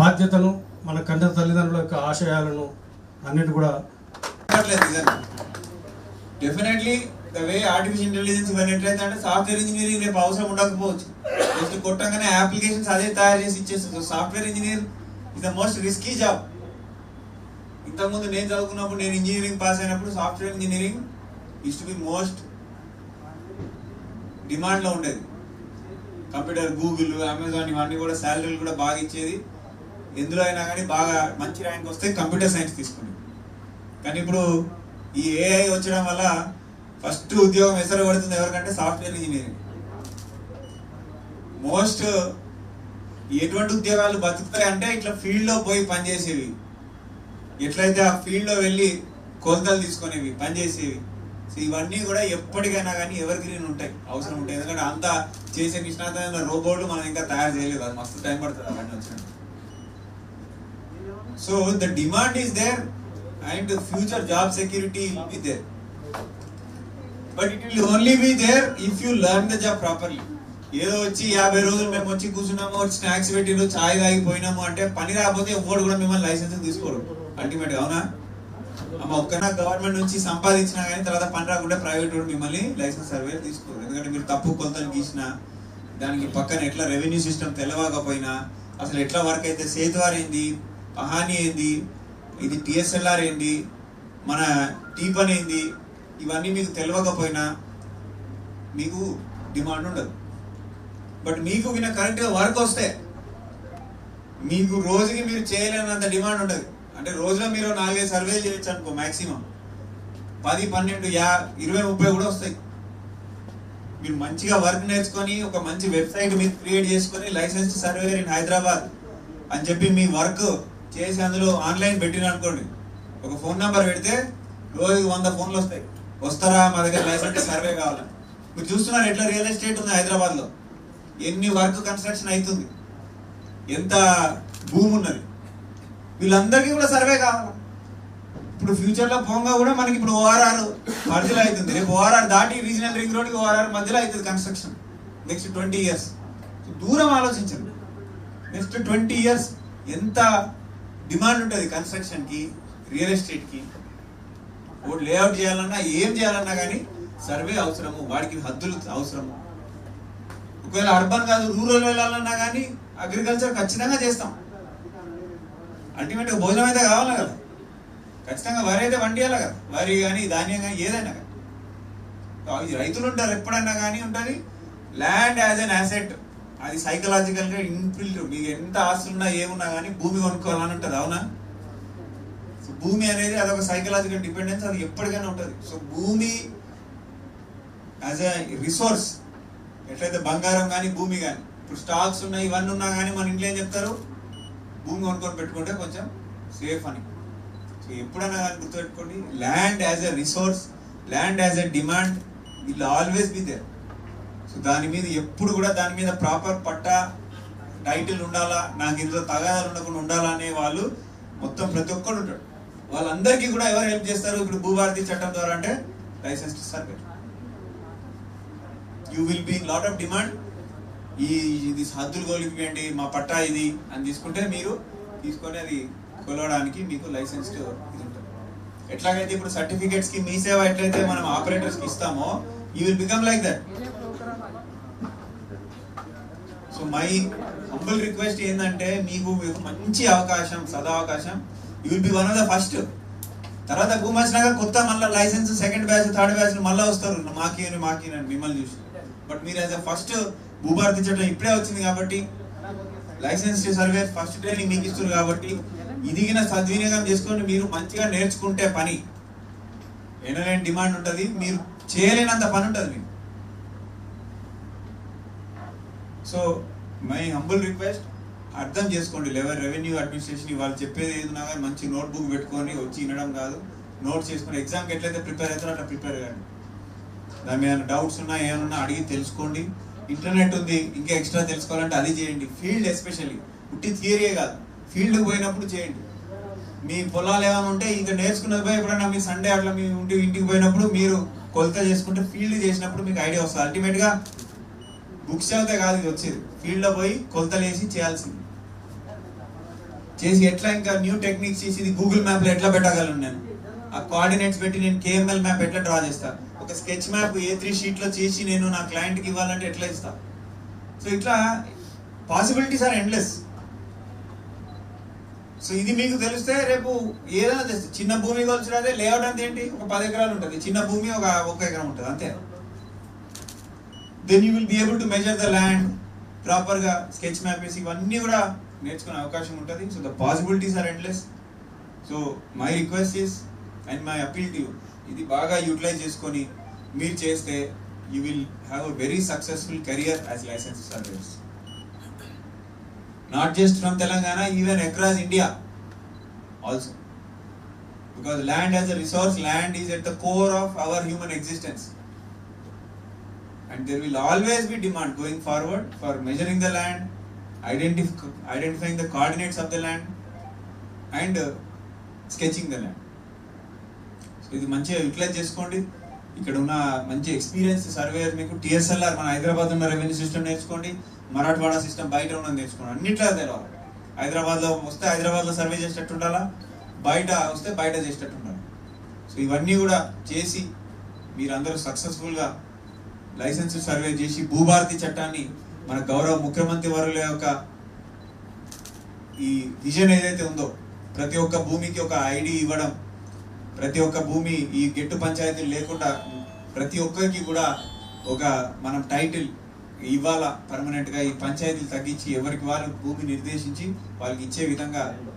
బాధ్యతను మన కన్న తల్లిదండ్రుల యొక్క ఆశయాలను అన్నిటి కూడా definitely the way artificial intelligence ఇవన్నీ ఎట్లయితే అంటే సాఫ్ట్వేర్ ఇంజనీరింగ్ రేపు అవసరం ఉండకపోవచ్చు. జస్ట్ కొట్టంగానే అప్లికేషన్స్ అదే తయారు చేసి ఇచ్చేస్తుంది. Software engineer is the most risky job ఇంతకుముందు నేను చదువుకున్నప్పుడు నేను ఇంజనీరింగ్ పాస్ అయినప్పుడు software engineering is to be most డిమాండ్లో ఉండేది. కంప్యూటర్ గూగుల్ అమెజాన్ ఇవన్నీ కూడా శాలరీలు కూడా బాగా ఇచ్చేది. ఎందులో అయినా కానీ బాగా మంచి ర్యాంక్ వస్తే కంప్యూటర్ సైన్స్ తీసుకుని కానీ ఇప్పుడు ఈ ఏఐ వచ్చడం వల్ల ఫస్ట్ ఉద్యోగం ఎసరు పడుతుంది ఎవరికంటే సాఫ్ట్వేర్ ఇంజనీరింగ్ మోస్ట్ ఎటువంటి ఉద్యోగాలు బతుకుతాయి అంటే ఇట్లా ఫీల్డ్లో పోయి పనిచేసేవి ఎట్లయితే ఆ ఫీల్డ్లో వెళ్ళి కొలతలు తీసుకునేవి పనిచేసేవి సో ఇవన్నీ కూడా ఎప్పటికైనా కానీ ఎవరి గ్రీన్ ఉంటాయి. అవసరం ఉంటాయి ఎందుకంటే అంత చేసే నిష్ణాతమైన రోబోట్లు మనం ఇంకా తయారు చేయలేదు. అది మస్తు టైం పడుతుంది అవన్నీ వచ్చినట్టు so the demand is and and future job security will be there. But it will only be there if you learn the job properly ఏదో వచ్చి యాభై రోజులు మేము వచ్చి కూర్చున్నాము స్నాక్స్ పెట్టిరు చాయ్ తాగిపోయినాము అంటే పని రాకపోతే ఎవరు కూడా మిమ్మల్ని లైసెన్స్ తీసుకోరు అల్టిమేట్ అవునా? అమ్మ ఒక్కనా గవర్నమెంట్ నుంచి సంపాదించినా కానీ తర్వాత పని రాకుండా ప్రైవేట్ కూడా మిమ్మల్ని లైసెన్స్ సర్వే తీసుకోరు ఎందుకంటే మీరు తప్పు కొలతలు గీసిన దానికి పక్కన ఎట్లా రెవెన్యూ సిస్టమ్ తెలవకపోయినా అసలు ఎట్లా వర్క్ అయితే సేతువారైంది? పహాని ఏంది? ఇది టిఎస్ఎల్ఆర్ ఏంది? మన టీపన్ ఏంది? ఇవన్నీ మీకు తెలియకపోయినా మీకు డిమాండ్ ఉండదు. బట్ మీకు విన కరెక్ట్గా వర్క్ వస్తే మీకు రోజుకి మీరు చేయలేనంత డిమాండ్ ఉండదు. అంటే రోజులో మీరు నాలుగైదు సర్వేలు చేయొచ్చు అనుకో మ్యాక్సిమం పది పన్నెండు యా ఇరవై ముప్పై కూడా వస్తాయి. మీరు మంచిగా వర్క్ నేర్చుకొని ఒక మంచి వెబ్సైట్ మీరు క్రియేట్ చేసుకొని లైసెన్స్ సర్వేయర్ ఇన్ హైదరాబాద్ అని చెప్పి మీ వర్క్ చేసి అందులో ఆన్లైన్ పెట్టిన అనుకోండి. ఒక ఫోన్ నెంబర్ పెడితే రోజుకి వంద ఫోన్లు వస్తాయి. వస్తారా? మా దగ్గర లైసెన్స్ సర్వే కావాలని మీరు చూస్తున్నారు ఎట్లా రియల్ ఎస్టేట్ ఉంది హైదరాబాద్లో? ఎన్ని వర్క్ కన్స్ట్రక్షన్ అవుతుంది ఎంత భూమి ఉన్నది? వీళ్ళందరికీ కూడా సర్వే కావాలి? ఇప్పుడు ఫ్యూచర్లో లో కూడా మనకి ఇప్పుడు ఓఆర్ఆర్ మధ్యలో అవుతుంది. రేపు ఓఆర్ఆర్ దాటి రీజనల్ రింగ్ రోడ్కి ఓఆర్ఆర్ మధ్యలో అవుతుంది కన్స్ట్రక్షన్. Next twenty years. దూరం ఆలోచించండి. నెక్స్ట్ ట్వంటీ ఇయర్స్ ఎంత డిమాండ్ ఉంటుంది కన్స్ట్రక్షన్కి రియల్ ఎస్టేట్కి కి. లేఅవుట్ చేయాలన్నా ఏం చేయాలన్నా కానీ సర్వే అవసరము వాడికి హద్దులు అవసరము. ఒకవేళ అర్బన్ కాదు రూరల్ వెళ్ళాలన్నా కానీ అగ్రికల్చర్ ఖచ్చితంగా చేస్తాం. అల్టిమేట్గా భోజనం అయితే కావాలి కదా? ఖచ్చితంగా వరి అయితే వండియాలి కదా? వరి కానీ ధాన్యం కానీ ఏదైనా కానీ రైతులు ఉంటారు ఎప్పుడన్నా కానీ ఉంటుంది. ల్యాండ్ యాజ్ అన్ యాసెట్ అది సైకలాజికల్గా ఇన్ఫిల్ట్ మీకు ఎంత ఆస్తున్నా ఏమున్నా కానీ భూమి కొనుక్కోవాలని ఉంటుంది అవునా? సో భూమి అనేది అదొక సైకలాజికల్ డిపెండెన్స్ అది ఎప్పటికైనా ఉంటుంది. సో భూమి యాజ్ ఎ రిసోర్స్ ఎట్లయితే బంగారం కానీ భూమి కానీ ఇప్పుడు స్టాక్స్ ఉన్నాయి ఇవన్నీ ఉన్నా కానీ మన ఇంట్లో ఏం చెప్తారు? భూమి కొనుక్కొని పెట్టుకుంటే కొంచెం సేఫ్ అని. సో ఎప్పుడైనా కానీ గుర్తుపెట్టుకోండి land as a resource land as a demand will always be there so దాని మీద ఎప్పుడు కూడా దాని మీద ప్రాపర్ పట్టా టైటిల్ ఉండాలా నాకు ఇందులో తగాదాలు ఉండకుండా ఉండాలా అనే వాళ్ళు మొత్తం ప్రతి ఒక్కరు ఉంటాడు వాళ్ళందరికీ కూడా ఎవరు హెల్ప్ చేస్తారు? ఇప్పుడు భూభారతి చట్టం ద్వారా అంటే licence survey you will be lot of demand ఈ ఇది హద్దులు కొలిపియండి మా పట్టా ఇది అని తీసుకుంటే మీరు తీసుకొని అది కొలవడానికి మీకు లైసెన్స్ ఇది ఉంటుంది. ఎట్లాగైతే ఇప్పుడు సర్టిఫికేట్స్కి మీ సేవ ఎట్లయితే మనం ఆపరేటర్స్కి ఇస్తామో you will become like that my humble request ఏంటంటే మీకు మంచి అవకాశం సదా అవకాశం you will be one of the first తర్వాత భూమచ్చినాక కొత్త మళ్ళీ licence second batch third batch మళ్ళీ వస్తారు. మాకి అని అని మిమ్మల్ని చూసి. బట్ మీరు యాజ్ అ ఫస్ట్ భూభారతి చట్టం ఇప్పుడే వచ్చింది కాబట్టి లైసెన్స్ సర్వే ఫస్ట్ ట్రైనింగ్ మీకు ఇస్తారు కాబట్టి ఇదిగిన సద్వినియోగం చేసుకొని మీరు మంచిగా నేర్చుకుంటే పని. ఎనలేని డిమాండ్ ఉంటుంది. మీరు చేయలేనంత పని ఉంటుంది మీకు. సో మై హంబుల్ రిక్వెస్ట్ అర్థం చేసుకోండి. లెవెల్ రెవెన్యూ అడ్మినిస్ట్రేషన్ వాళ్ళు చెప్పేది ఏదైనా కానీ మంచి నోట్బుక్ పెట్టుకొని వచ్చి వినడం కాదు. నోట్ చేసుకొని ఎగ్జామ్కి ఎట్లయితే ప్రిపేర్ అవుతారో అట్లా ప్రిపేర్ కాండి దాని మీద డౌట్స్ ఉన్నా ఏమన్నా అడిగి తెలుసుకోండి. ఇంటర్నెట్ ఉంది ఇంకా ఎక్స్ట్రా తెలుసుకోవాలంటే అది చేయండి. ఫీల్డ్ ఎస్పెషల్లీ ఉట్టి థియరీయే కాదు. ఫీల్డ్కి పోయినప్పుడు చేయండి. మీ పొలాలు ఏమైనా ఉంటే ఇంకా నేర్చుకున్నది పోయి ఎప్పుడైనా మీ సండే అట్లా మీ ఇంటి ఇంటికి పోయినప్పుడు మీరు కొలత చేసుకుంటే ఫీల్డ్ చేసినప్పుడు మీకు ఐడియా వస్తుంది. అల్టిమేట్గా బుక్స్ చదివితే కాదు ఇది వచ్చేది. ఫీల్డ్లో పోయి కొలతలేసి చేయాల్సింది. చేసి ఎట్లా ఇంకా న్యూ టెక్నిక్స్ చేసి ఇది గూగుల్ మ్యాప్లో ఎట్లా పెట్టగలను నేను? ఆ కోఆర్డినేట్స్ పెట్టి నేను కేఎంఎల్ మ్యాప్ ఎట్లా డ్రా చేస్తా? ఒక స్కెచ్ మ్యాప్ ఏ త్రీ షీట్లో చేసి నేను నా క్లయింట్కి ఇవ్వాలంటే ఎట్లా ఇస్తా? సో ఇట్లా పాసిబిలిటీస్ ఆర్ ఎండ్లెస్. సో ఇది మీకు తెలిస్తే రేపు ఏదైనా తెస్తే చిన్న భూమి కొలిచినదే లేఅవుట్ అంతే ఏంటి? ఒక పది ఎకరాలు ఉంటుంది. చిన్న భూమి ఒక ఒక ఎకరం ఉంటుంది. అంతే. Then you will be able to measure the land ప్రాపర్గా స్కెచ్ మ్యాప్ వేసి ఇవన్నీ కూడా నేర్చుకునే అవకాశం ఉంటుంది. So the possibilities are endless so my request is and my appeal to ఇది బాగా యూటిలైజ్ చేసుకొని మీరు చేస్తే you will have a very successful career as licence service not just from Telangana even across India also because land as a resource land is at the core of our human existence And there will always be demand going forward for measuring the land, identif- identifying the coordinates of the land, and uh, sketching the land. So ఇది మంచిగా utilise చేసుకోండి. ఇక్కడ ఉన్న మంచి experience surveyor మీకు టీఎస్ఎల్ఆర్ మన హైదరాబాద్ ఉన్న revenue system నేర్చుకోండి. మరాఠవాడ సిస్టమ్ బయట ఉన్న నేర్చుకోండి. అన్నిట్లో తెలవాలి హైదరాబాద్లో వస్తే హైదరాబాద్లో సర్వే చేసేటట్టు ఉండాలా? బయట వస్తే బయట చేసేటట్టు ఉండాలి. సో ఇవన్నీ కూడా చేసి మీరందరూ సక్సెస్ఫుల్గా లైసెన్స్ సర్వే చేసి భూభారతి చట్టాన్ని మన గౌరవ ముఖ్యమంత్రి వారుల యొక్క ఈ విజన్ ఏదైతే ఉందో ప్రతి ఒక్క భూమికి ఒక ఐడి ఇవ్వడం ప్రతి ఒక్క భూమి ఈ గెట్టు పంచాయతీలు లేకుండా ప్రతి ఒక్కరికి కూడా ఒక మనం టైటిల్ ఇవ్వాలా పర్మనెంట్గా ఈ పంచాయతీలు తగ్గించి ఎవరికి వాళ్ళు భూమి నిర్దేశించి వాళ్ళకి ఇచ్చే విధంగా